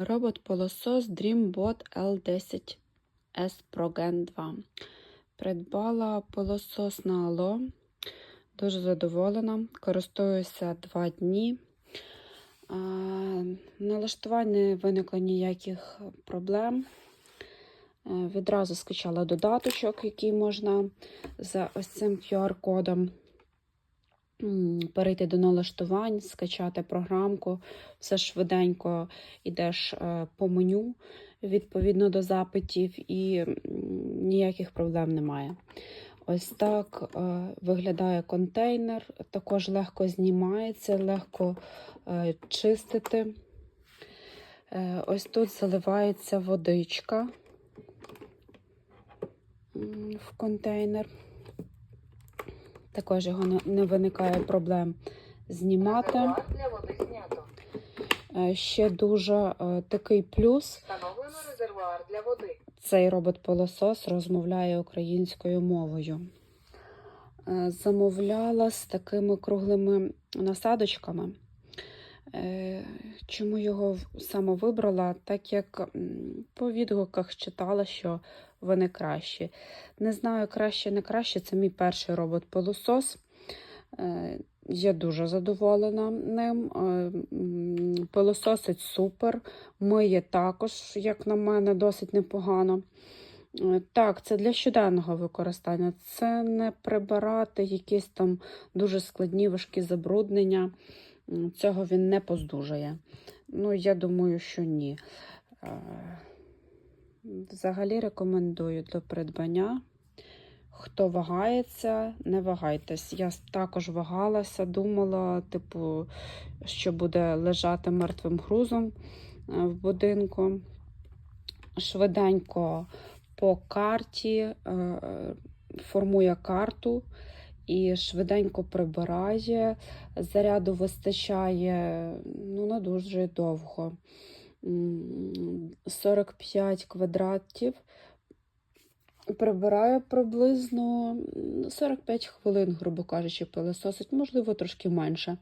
Робот-пилосос DreamBot L10S Pro Gen 2. Придбала пилосос на Ало. Дуже задоволена. Користуюся два дні. А, Налаштувань не виникло ніяких проблем. Е, Відразу скачала додаточок, який можна за ось цим QR-кодом перейти до налаштувань, скачати програмку. Все швиденько йдеш е, по меню відповідно до запитів, і ніяких проблем немає. Ось так е, виглядає контейнер, також легко знімається, легко е, чистити. Ось тут заливається водичка в контейнер. Також його не- не виникає проблем знімати. Е, Ще дуже е, такий плюс. Резервуар для води. Цей робот-пилосос розмовляє українською мовою. Е, Замовляла з такими круглими насадочками. Е, Чому його саме вибрала? Так як по відгуках читала, що вони кращі. Не знаю, краще, не краще. Це мій перший робот-пилосос. Е, Я дуже задоволена ним. Е, Пилососить супер. Миє також, як на мене, досить непогано. Так, це для щоденного використання. Це не прибирати якісь там дуже складні важкі забруднення. Цього він не поздужує. Ну, я думаю, що ні. Е, Взагалі рекомендую до придбання. Хто вагається, не вагайтесь. Я також вагалася, думала, типу, що буде лежати мертвим грузом е, в будинку. Швиденько по карті е, формує карту і швиденько прибирає. Заряду вистачає ну, на дуже довго. 45 квадратів. Прибирає приблизно 45 хвилин, грубо кажучи, пилососить, можливо, трошки менше.